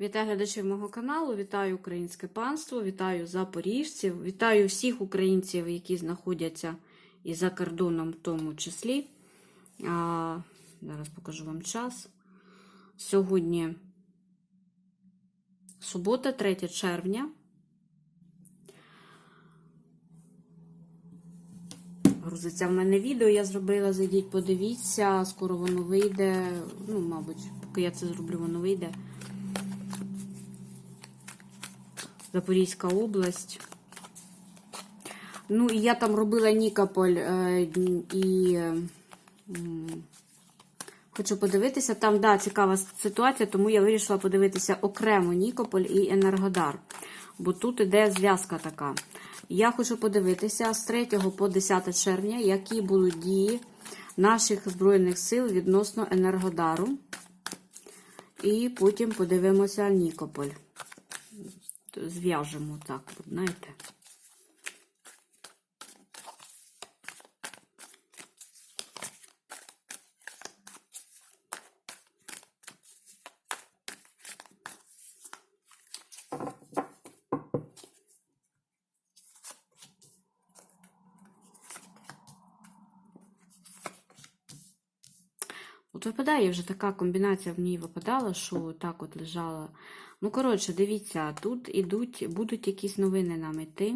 Вітаю глядачів мого каналу, вітаю українське панство, вітаю запоріжців, вітаю всіх українців, які знаходяться і за кордоном в тому числі. А, зараз покажу вам час. Сьогодні субота, 3 червня. Грузиться в мене відео, я зробила, зайдіть, подивіться, скоро воно вийде. Ну, мабуть, поки я це зроблю, воно вийде. Запорізька область. Ну, і я там робила Нікополь е, і хочу подивитися. Там, да, цікава ситуація, тому я вирішила подивитися окремо Нікополь і Енергодар. Бо тут іде зв'язка така. Я хочу подивитися з 3 по 10 червня, які будуть дії наших Збройних сил відносно Енергодару. І потім подивимося Нікополь зв'яжемо так, знаєте. От випадає вже така комбінація в ній випадала, що так от лежала. Ну, коротше, дивіться, тут ідуть, будуть якісь новини нам йти.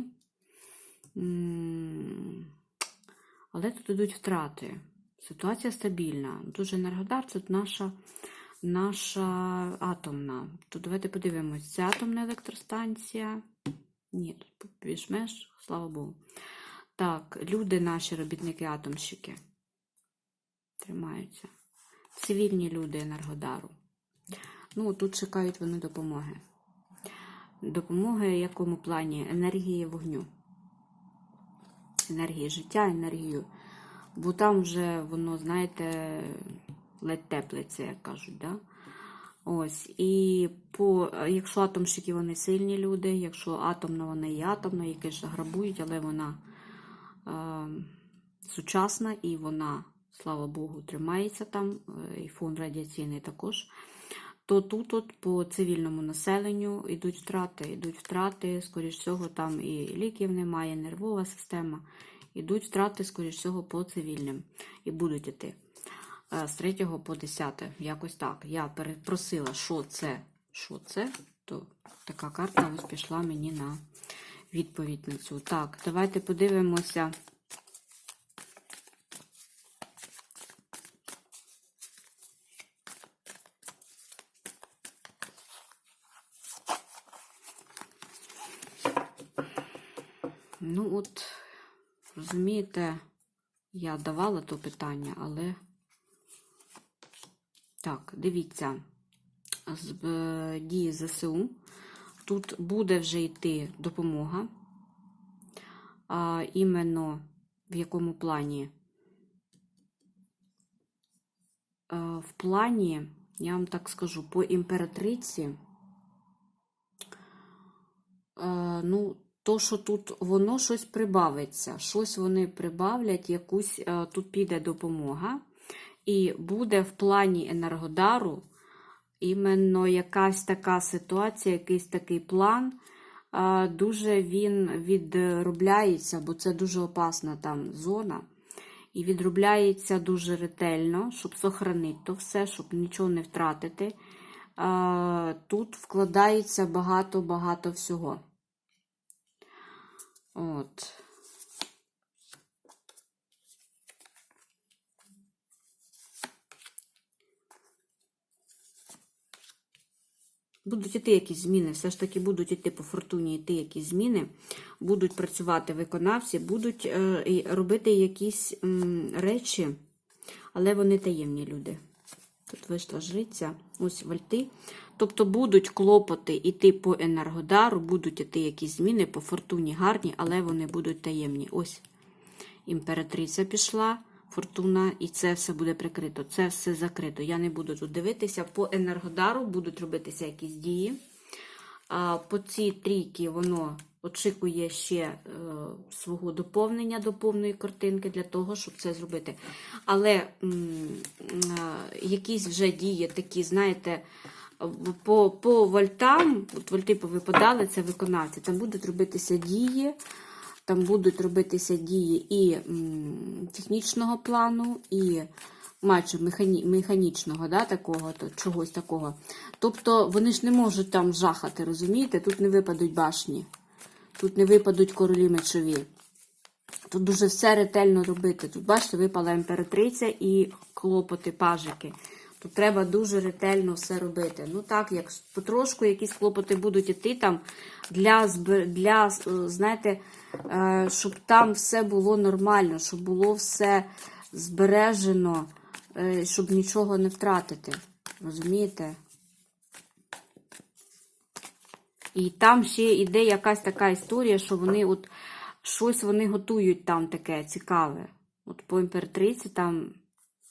Але тут ідуть втрати. Ситуація стабільна. Дуже енергодар, тут наша, наша атомна. Тут давайте подивимось, це атомна електростанція. Ні, тут більш-менш, слава Богу. Так, люди наші робітники-атомщики. Тримаються. Цивільні люди Енергодару. Ну, тут чекають вони допомоги. Допомоги в якому плані? Енергії вогню. Енергії життя, енергію. Бо там вже воно, знаєте, ледь теплиться, як кажуть. Да? Ось. І по, якщо атомщики вони сильні люди, якщо атомна, вона і атомна, які ж грабують, але вона е, сучасна і вона, слава Богу, тримається там, е, і фон радіаційний також то тут от по цивільному населенню йдуть втрати, йдуть втрати, скоріш всього, там і ліків немає, нервова система. Йдуть втрати, скоріш всього, по цивільним. І будуть іти е, з 3 по 10. Якось так. Я перепросила, що це, що це, то така карта ось пішла мені на відповідь на цю. Так, давайте подивимося. Ну, от, розумієте, я давала то питання, але. Так, дивіться, з е, дії ЗСУ. Тут буде вже йти допомога. А іменно в якому плані? Е, В плані, я вам так скажу, по імператриці. Е, Ну, то, що тут воно щось прибавиться, щось вони прибавлять, якусь е, тут піде допомога, і буде в плані Енергодару іменно якась така ситуація, якийсь такий план. е, Дуже він відробляється, бо це дуже опасна там зона. І відробляється дуже ретельно, щоб сохранити то все, щоб нічого не втратити. Е, Тут вкладається багато-багато всього. От. Будуть іти якісь зміни, все ж таки будуть іти по фортуні, йти якісь зміни, будуть працювати виконавці, будуть е, робити якісь речі, але вони таємні люди. Тут вийшла жриця, ось вальти. Тобто будуть клопоти іти по Енергодару, будуть іти якісь зміни по фортуні гарні, але вони будуть таємні. Ось імператриця пішла, фортуна, і це все буде прикрито. Це все закрито. Я не буду тут дивитися. По Енергодару будуть робитися якісь дії. По цій трійки воно очікує ще е, свого доповнення до повної картинки для того, щоб це зробити. Але е, якісь вже дії такі, знаєте, по, по вольтам, от вольти повипадали, це виконавці, там будуть робитися дії, там будуть робитися дії і технічного плану, і майже механі, механічного, да, такого, то, чогось такого. Тобто вони ж не можуть там жахати, розумієте? Тут не випадуть башні, тут не випадуть королі мечові. Тут дуже все ретельно робити. Тут, бачите, випала імператриця і клопоти пажики. Тут треба дуже ретельно все робити. Ну так, як потрошку якісь клопоти будуть іти там для, для е, знаєте, е, щоб там все було нормально, щоб було все збережено, е, щоб нічого не втратити. Розумієте? І там ще йде якась така історія, що вони от щось вони готують там таке цікаве. От по імператриці там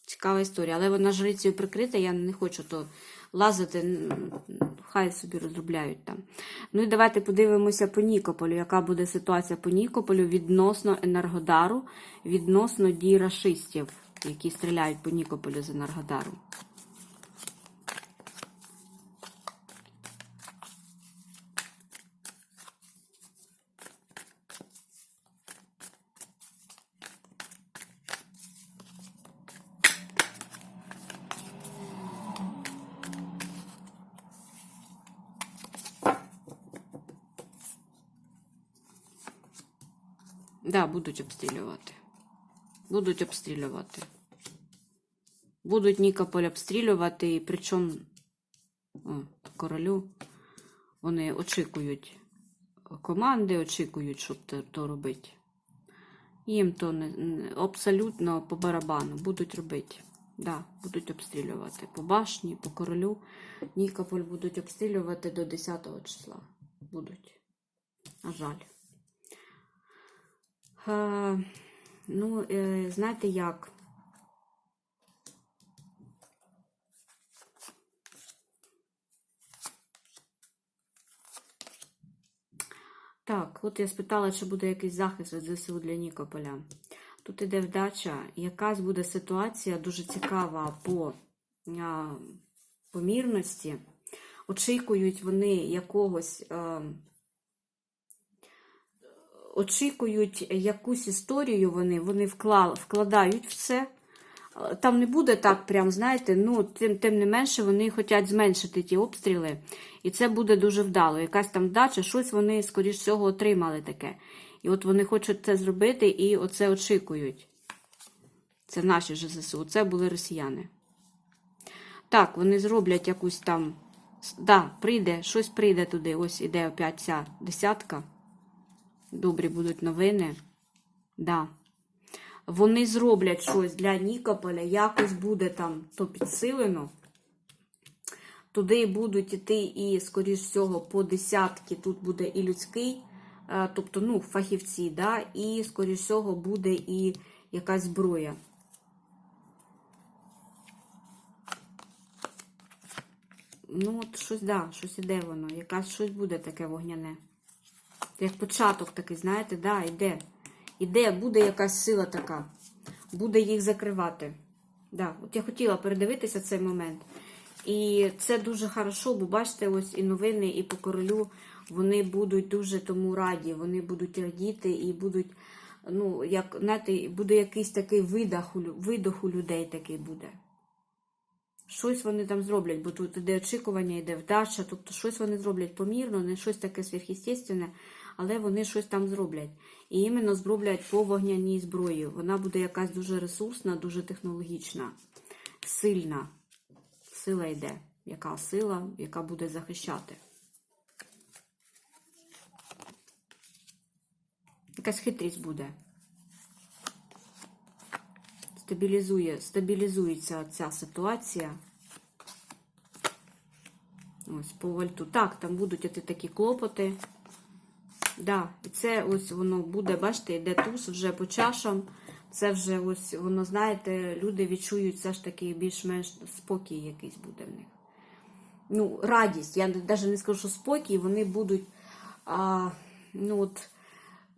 цікава історія. Але вона жрицею прикрита, я не хочу то лазити, хай собі розробляють там. Ну і давайте подивимося по Нікополю, яка буде ситуація по Нікополю відносно Енергодару, відносно дій рашистів, які стріляють по Нікополю з Енергодару. Да, будуть обстрілювати. Будуть обстрілювати. Будуть Нікополь обстрілювати, і причому о, королю вони очікують команди, очікують, щоб то, то робити. Їм то не, абсолютно по барабану будуть робити. Да, будуть обстрілювати по башні, по королю. Нікополь будуть обстрілювати до 10 числа. Будуть. На жаль. Е, ну, е, знаєте як? Так, от я спитала, чи буде якийсь захист від ЗСУ для Нікополя. Тут іде вдача. Якась буде ситуація дуже цікава по помірності. Очікують вони якогось. А, очікують якусь історію, вони, вони вклали, вкладають в це. Е, Там не буде так, прям, знаєте, ну, тим, тим не менше, вони хочуть зменшити ті обстріли. І це буде дуже вдало. Якась там вдача, щось вони, скоріш всього, отримали таке. І от вони хочуть це зробити і оце очікують. Це наші ж ЗСУ. Це були росіяни. Так, вони зроблять якусь там. Да, прийде, щось прийде туди. Ось іде опять ця десятка. Добрі будуть новини. Да. Вони зроблять щось для Нікополя, якось буде там то підсилено. Туди будуть іти і, скоріш всього, по десятки тут буде і людський, е, тобто, ну, фахівці, да, і, скоріш всього, буде і якась зброя. Ну, от щось, да, щось іде воно, якась щось буде таке вогняне. Як початок такий, знаєте, да, іде. Іде, буде якась сила така. Буде їх закривати. Да, от я хотіла передивитися цей момент. І це дуже хорошо, бо бачите, ось і новини, і по королю вони будуть дуже тому раді. Вони будуть радіти і будуть, ну, як, знаєте, буде якийсь такий видох, видох у людей такий буде. Щось вони там зроблять, бо тут іде очікування, йде вдача, тобто щось вони зроблять помірно, не щось таке сверхъестественне, але вони щось там зроблять. І іменно зроблять по вогняній зброї. Вона буде якась дуже ресурсна, дуже технологічна, сильна. Сила йде. Яка сила, яка буде захищати. Якась хитрість буде. Стабілізує, стабілізується ця ситуація. Ось по вольту. Так, там будуть оти такі клопоти. Да, це ось воно буде, бачите, йде туз вже по чашам. Це вже ось воно, знаєте, люди відчують все ж таки більш-менш спокій якийсь буде в них. Ну, радість. Я навіть не скажу, що спокій, вони будуть а, ну от,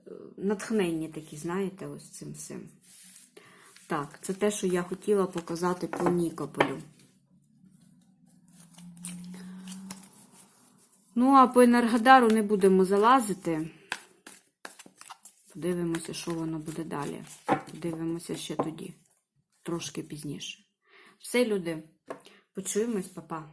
е, натхненні такі, знаєте, ось цим всім. Так, це те, що я хотіла показати по Нікополю. Ну, а по Енергодару не будемо залазити. Подивимося, що воно буде далі. Подивимося ще тоді, трошки пізніше. Все, люди, почуємось, папа.